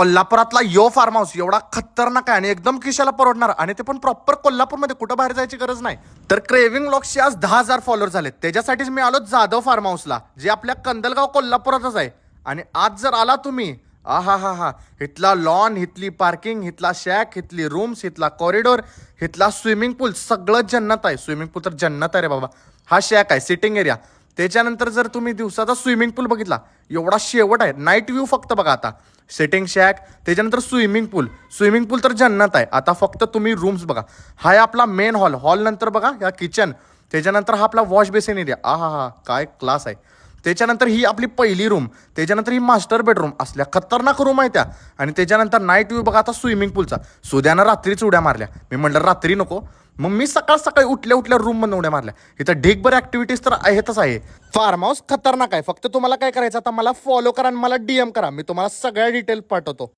कोल्हापुरातला यो form house एवढा खतरनाक आहे आणि एकदम खिशाला परवडणार. आणि ते पण प्रॉपर कोल्हापूरमध्ये कुठं बाहेर जायची गरज नाही. तर क्रेविंग लॉक्सचे आज दहा हजार फॉलोअर झाले त्याच्यासाठीच मी आलो जाधव फार्म हाऊसला जे आपल्या कंदलगाव कोल्हापुरातच आहे. आणि आज जर आला तुम्ही आ हा हा. हा इथला लॉन इथली पार्किंग इथला शॅक इथली रूम्स इथला कॉरिडोर इथला स्विमिंग पूल सगळं जन्नत आहे. स्विमिंग पूल तर जन्नत आहे रे बाबा. हा शॅक आहे सिटिंग एरिया त्याच्यानंतर जर तुम्ही दिवसाचा स्विमिंग पूल बघितला एवढा शेवट आहे नाईट व्ह्यू फक्त बघा आता. सेटिंग शॅक त्याच्यानंतर स्विमिंग पूल स्विमिंग पूल तर जन्नत आहे. आता फक्त तुम्ही रूम्स बघा. हा आहे आपला मेन हॉल हॉल नंतर बघा या किचन त्याच्यानंतर हा आपला वॉश बेसिन एरिया आ हा हा काय क्लास आहे. त्याच्यानंतर ही आपली पहिली रूम त्याच्यानंतर ही मास्टर बेडरूम असल्या खतरनाक रूम आहे त्या. आणि त्याच्यानंतर नाईट व्ह्यू बघा आता स्विमिंग पूलचा सुद्यानं रात्रीच उड्या मारल्या. मी म्हटलं रात्री नको. मग मी सकाळ सकाळी उठल्या उठल्या रूम मधून उड्या मारल्या. इथं ढीकभर ऍक्टिव्हिटीज तर आहेतच आहे. फार्म हाऊस खतरनाक आहे. फक्त तुम्हाला काय करायचं आता? मला फॉलो करा आणि मला डीएम करा. मी तुम्हाला सगळ्या डिटेल पाठवतो.